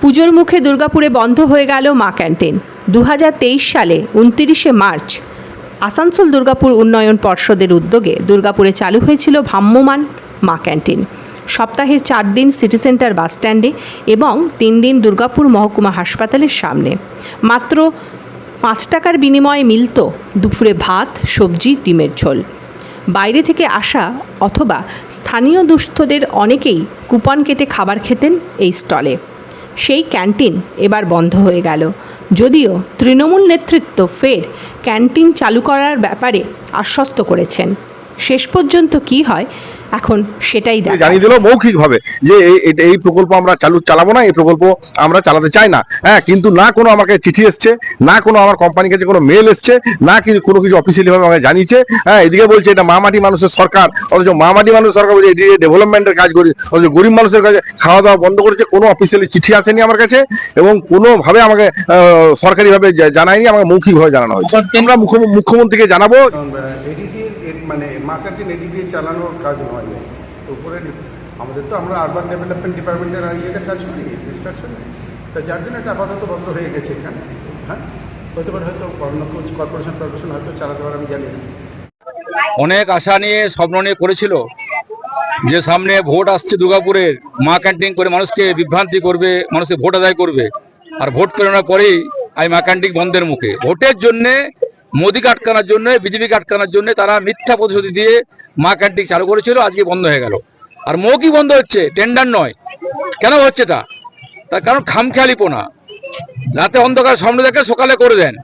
পুজোর মুখে দুর্গাপুরে বন্ধ হয়ে গেল মা ক্যান্টিন। দু হাজার তেইশ সালে উনতিরিশে মার্চ আসানসোল দুর্গাপুর উন্নয়ন পর্ষদের উদ্যোগে দুর্গাপুরে চালু হয়েছিল ভ্রাম্যমাণ মা ক্যান্টিন। সপ্তাহের চার দিন সিটি সেন্টার বাসস্ট্যান্ডে এবং তিন দিন দুর্গাপুর মহকুমা হাসপাতালের সামনে। মাত্র পাঁচ টাকার বিনিময়ে মিলত দুপুরে ভাত, সবজি, ডিমের ঝোল। বাইরে থেকে আসা অথবা স্থানীয় দুস্থদের অনেকেই কুপন কেটে খাবার খেতেন এই স্টলে। সেই ক্যান্টিন এবার বন্ধ হয়ে গেল। যদিও তৃণমূল নেতৃত্ব ফের ক্যান্টিন চালু করার ব্যাপারে আশ্বস্ত করেছেন। শেষ পর্যন্ত কি হয়? এখন সেটাই দেখা। জানিয়ে দিল মৌখিকভাবে যে এই- প্রকল্প আমরা চালু চালাবো না এই প্রকল্প আমরা চালাতে চাই না। হ্যাঁ কিন্তু না কোনো আমাকে চিঠি এসছে না কোনো আমার কোম্পানির কাছে কোনো মেল এসছে না কি কোনো কিছু অফিসিয়ালি ভাবে আমাকে জানিয়েছে। হ্যাঁ এদিকে বলছে এটা মামাটি মানুষের সরকার অথচ মামাটি মানুষের সরকার বলছে এটি ডেভেলপমেন্টের কাজ করি অথচ গরিব মানুষের কাছে খাওয়া দাওয়া বন্ধ করেছে কোনো অফিসিয়ালি চিঠি আসেনি আমার কাছে এবং কোনোভাবে আমাকে আহ, সরকারিভাবে জানায়নি আমাকে মৌখিকভাবে জানানো হয়েছে। আমরা মুখ্য- মুখ্যমন্ত্রীকে জানাব। মানে মার্কেটিং দিয়ে চালানোর কাজ নয়। উপরে আমাদের তো আমরা আরবান ডেভেলপমেন্ট ডিপার্টমেন্টের ইয়েতে কাজ করি ডিস্ট্রাকশনে তা যার জন্য এটা আপাতত বন্ধ হয়ে গেছে এখানে। হ্যাঁ? হতে পারে হয়তো অন্য কর্পোরেশন কর্পোরেশন হয়তো চালাতে পারে, আমি জানি অনেক আশা নিয়ে, স্বপ্ন নিয়ে করেছিল যে সামনে ভোট আসছে দুর্গাপুরের। মা ক্যান্টিন করে মানুষকে বিভ্রান্তি করবে মানুষকে ভোট আদায় করবে। আর ভোট কেনার পরেই আই মা ক্যান্টিন বন্ধের মুখে। ভোটের জন্য মোদীকে আটকানোর জন্য বিজেপিকে আটকানোর জন্য তারা মিথ্যা প্রতিশ্রুতি দিয়ে মা ক্যান্টিন চালু করেছিল, আজকে বন্ধ হয়ে গেল। আর মৌকি বন্ধ হচ্ছে? টেন্ডার নয়। কেন হচ্ছে তা? তার কারণ খামখেয়ালি পোনা রাতে অন্ধকার সামনে দেখে সকালে করে দেন।